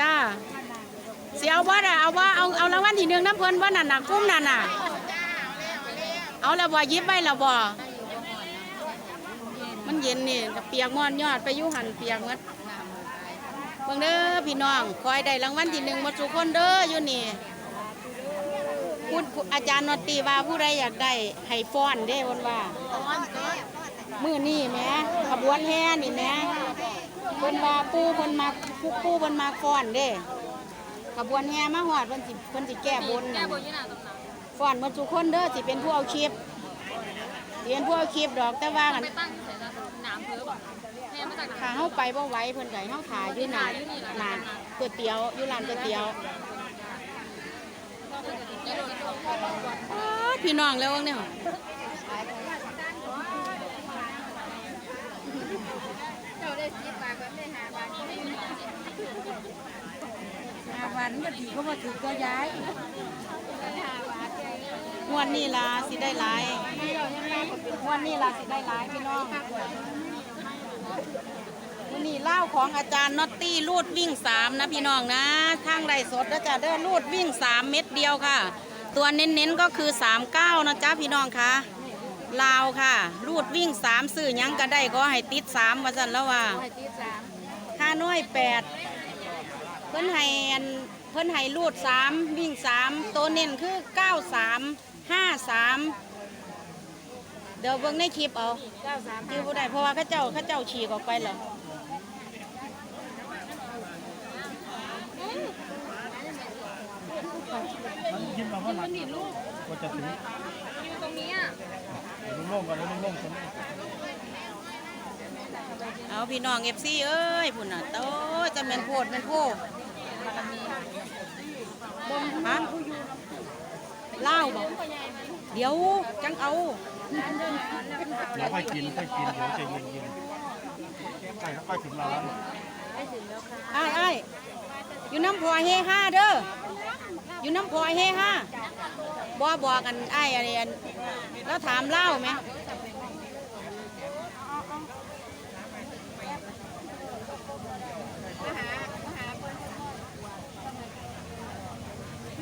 จ้าเสียเอาว่าเอาว่าเอาเอารางวัลที่หนึ่งน้ำเพิ่นว่านั่นน่ะกุ้มนั่นน่ะเอาล้วบ่ยิบไว้ล้วบ่มันเย็นนี่เปียกมอนยอดไปยู่หันเปียกหมดเบิ่งเด้อพี่น้องคอยได้รางวัลที่หนึ่งมดทุกคนเด้ออยู่นี่พูดอาจารย์นตีว่าผู้ใดอยากได้ให้ฟ้อนเด้วันว่า มือนี้แม่ขบวนแห่นี่แม่ เพิ่นมาปูเพิ่นมาปูปูเพิ่นมาฟ้อนเด้ขบวนแห่มาฮอดเพิ่นสิเพิ่นสิแก้บนแก้น่ะบนยี่หนาตำหนักฟ้อนหมดทุกคนเด้อสิเป็นผู้เอาคลิปเรียนผู้เอาคลิปดอกแต่ว่ากันไปตั้งที่ไหนนะหนามเพิ่มแม่มาจากถ้าเฮาไปบ่ไหวเพิ่นก็ให้เฮาถ่ายอยู่หน้าหน้าก๋วยเตี๋ยวอยู่ร้านก๋วยเตี๋ยวอ้าวพี่น้องแล้วเนี่ย เจ้าได้สิบบาทก็ได้ห้าบาทก็ได้ ห้า วันก็ดีก็บ่ถือก็ย้ายงวดนี้ล่ะสิได้หลายงวดนี้ล่ะสิได้หลายพี่น้องมื้อนี้เล่าของอาจารย์นอตตี้ลูดวิ่งสามนะพี่น้องนะทางไรสดแล้วจะเด้อลูดวิ่งสามเม็ดเดียวค่ะ ตัวเน้นๆก็คือสามเก้านะจ๊ะพี่น้องคะลาวค่ะลูดวิ่งสามซื้อยังก็ได้ก็ให้ติดสามว่าสันแล้วว่าค่าน้อยแปด เพิ่นให้อันเพิ่นให้ลูดสามวิ่งสามตัวเน้นคือเก้าสามห้าสามเดี๋ยวเบิ่งในคลิปเอาเก้าสามคือบ่ได้เพราะว่าเข้าเจ้าเข้าเจ้าฉีกออกไปเหรอมันยิ้มมาเพราะหลังก็จะถึงอยู่ตรงนี้อะลุงโล่งก่อนนะลุงโล่งคนนี้ เอาพี่น้องเอฟซีเอ้ยพุ่นน่ะโตจะเป็นโพดเป็นโพดฮะเล่าบอกเดี๋ยวจังเอาเดี๋ยวค่อยกินค่อยกินเดี๋ยวใจเย็นเย็นๆใกล้แล้วค่อยถึงเราแล้วไอ้ไอ้ายอยู่น้ำพลอยเฮห้าเด้ออยู่น้ำพลอยเฮห้าบ่บอกกันไอ้ายอะไรอันแล้วถามเล่าไหม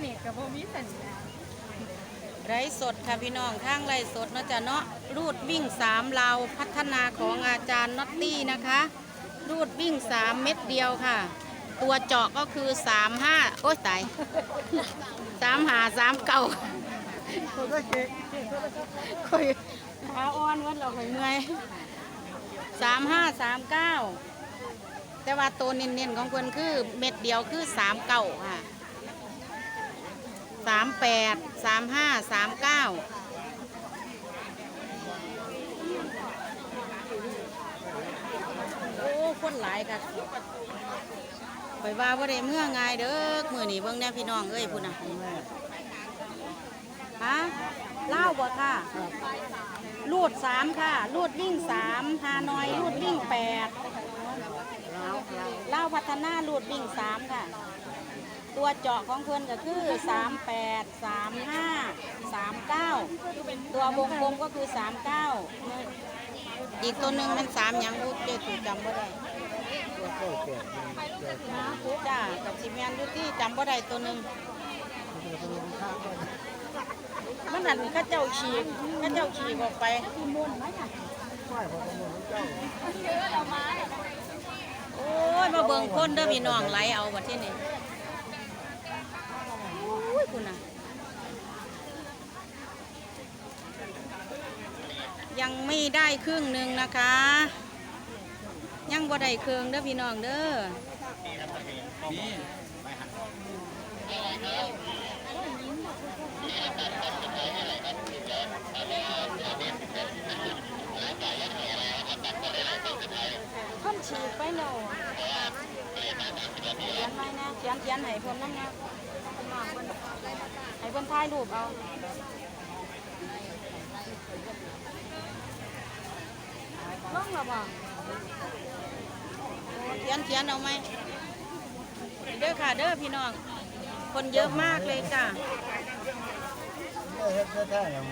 เน็ต กับพวกมีสัญญาไรสดค่ะพี่น้องทางไรสดเนาะจ๊ะเนาะรูดวิ่งสามเราวพัฒนาของอาจารย์น็อตตี้นะคะ รูดวิ่งสามเม็ดเดียวค่ะ ตัวเจาะก็คือสามห้าโอ้ยตายสามหาสามเก่าคอยขาอ่อนวัดเราคอยเมื่อยสามห้าสามเก้าแต่ว่าตัวเน้นๆของเพิ่นคือเม็ดเดียวคือสามเก้าค่ะ สามแปดสามห้าสามเก้าโอ้คนหลายกันไปว่าว่าได้เมื่อไงเด้อมือนี่เบิ่งแน่พี่น้องเอ้ยพุ่นนะฮะเล่าบ่ค่ะลูดสามค่ะลูดวิ่งสามฮานอยลูดวิ่งแปดเล่าพัฒนาลูดวิ่งสามค่ะ ตัวเจาะของเพื่อนก็คือ 38 35 39 ตัววงกลมก็คือ 39 อีกตัวหนึ่งมันสามยังพูดเจถูกจำบ่ได้จ้ากับสิแมนดูที่จำบ่ได้ตัวหนึ่งมันหันข้าเจ้าฉีกข้าเจ้าฉีกออกไปโอ้ยมาเบิ่งคนเด้อพี่น้องไหลเอาบัดที่นี่ คุณน่ะ ยังไม่ได้ครึ่งหนึ่งนะคะ ยังบ่ได้เครื่องเด้อพี่น้องเด้อคนฉีกไปหน่อยเขียนไว้นะเขียนเขียนให้เพิ่นน้ำนะให้ เพิ่นถ่ายรูปเอาลงหรอบ่เขียนเขียนเอาไหมเด้อค่ะเด้อพี่น้อง คนเยอะมากเลยจ้ะเฮ็ดแท้ๆอย่าง